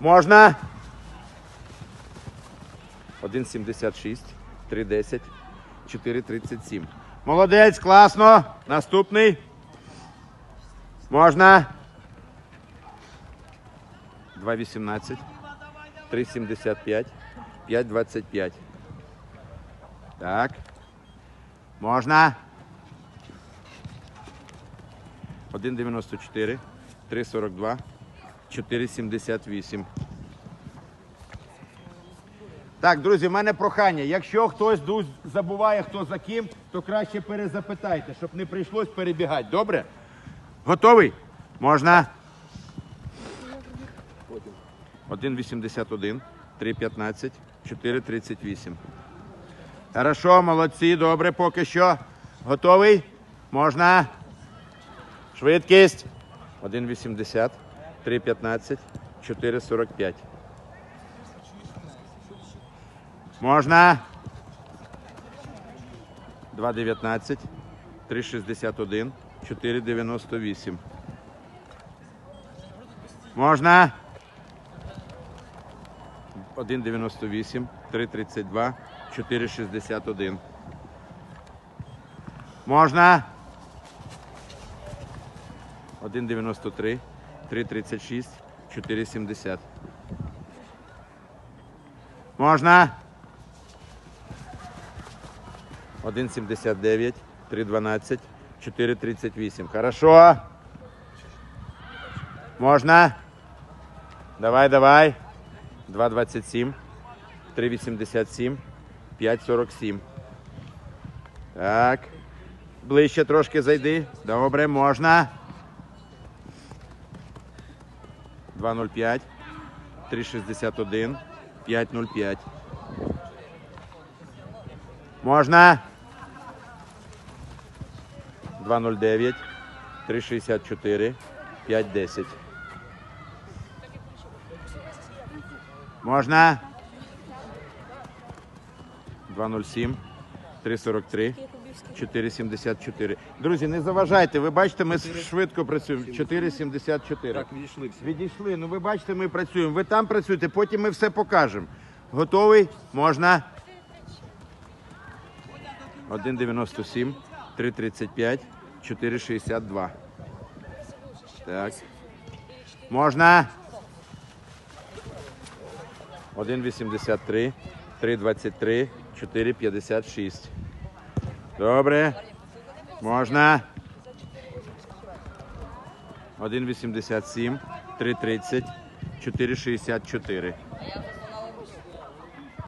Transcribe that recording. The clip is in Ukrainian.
Можна. 1,76, 3,10, 4,37. Молодець, класно. Наступний. Можна. 2,18, 3,75, 5,25. Так. Можна. 1,94, 3,42, 4,78. Так, друзі, в мене прохання. Якщо хтось забуває, хто за ким, то краще перезапитайте, щоб не прийшлось перебігати. Добре? Готовий? Можна. 1,81, 3,15, 4,38. Хорошо, молодці, добре, поки що. Готовий? Можна. Швидкість. 1,80, 3,15, 4,45. Можна. 2,19, 3,61, 4,98. Можна. 1,98, 3,32, 4,61. Можна. 1,93, 3,36, 4,70. Можна. 1,79, 3,12, 4,38. Хорошо. Можна. Давай, давай. 2,27, 3,87, 5,47. Так. Ближче трошки зайди. Добре, можна. 2,05, 3,61, 5,05. Можна. 2,09, 3,64, 5,10. Можна. 2,07, 3,43, 4,74. Друзі, не заважайте, ви бачите, ми швидко працюємо. 4,74. Так, відійшли всі. Відійшли. Ну ви бачите, ми працюємо. Ви там працюєте, потім ми все покажемо. Готовий? Можна. 1,97, 3,35, 4,62. Так. Можна. 1,83, 3,23, 4,56. Добре. Можна. 1,87, 3,30, 4,64.